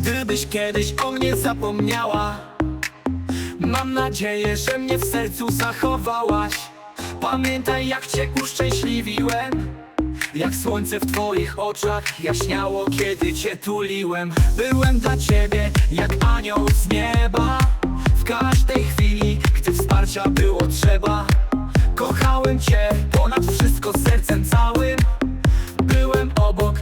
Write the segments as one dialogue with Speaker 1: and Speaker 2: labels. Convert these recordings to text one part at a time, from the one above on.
Speaker 1: Gdybyś kiedyś o mnie zapomniała. Mam nadzieję, że mnie w sercu zachowałaś. Pamiętaj jak cię uszczęśliwiłem. Jak słońce w twoich oczach jaśniało, kiedy cię tuliłem. Byłem dla ciebie jak anioł z nieba. W każdej chwili, gdy wsparcia było trzeba Kochałem cię ponad wszystko sercem całym. Byłem obok,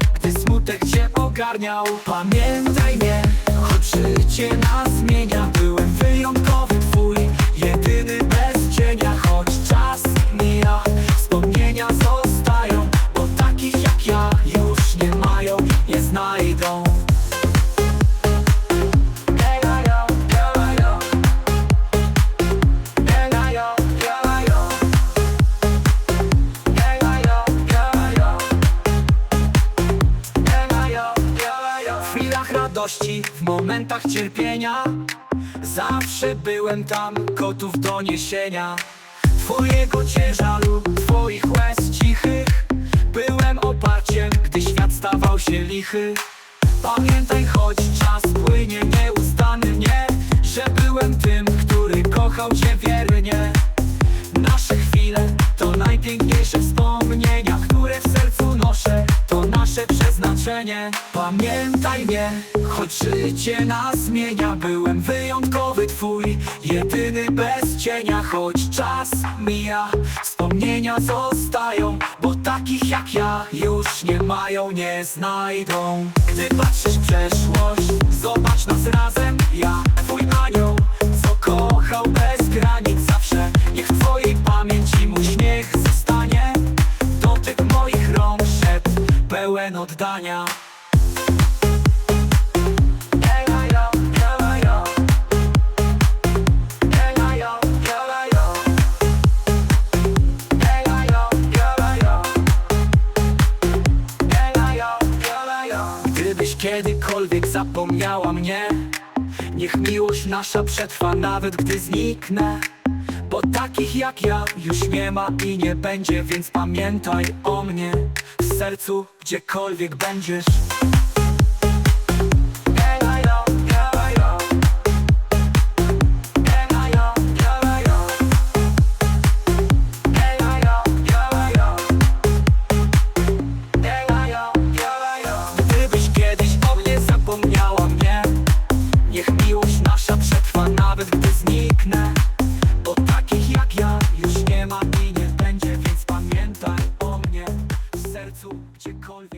Speaker 1: ogarniał Pamiętaj mnie, choć życie nas zmienia radości, w momentach cierpienia. Zawsze byłem tam, gotów do niesienia. Twojego ciężaru, twoich łez cichych. Byłem oparciem, gdy świat stawał się lichy. Pamiętaj, choć czas płynie nieustannie Że byłem tym, który kochał cię wiernie. Nasze chwile to najpiękniejsze wspomnienia Które w sercu noszę, to nasze Pamiętaj mnie, choć życie nas zmienia. Byłem wyjątkowy twój, jedyny bez cienia. Choć czas mija, wspomnienia zostają Bo takich jak ja już nie mają, nie znajdą. Gdy patrzysz w przeszłość, zobacz nas razem. Ja, twój anioł, pełen oddania. Gdybyś kiedykolwiek zapomniała mnie Niech miłość nasza przetrwa nawet gdy zniknę. Bo takich jak ja już nie ma i nie będzie Więc pamiętaj o mnie sercu gdziekolwiek będziesz gdziekolwiek będziesz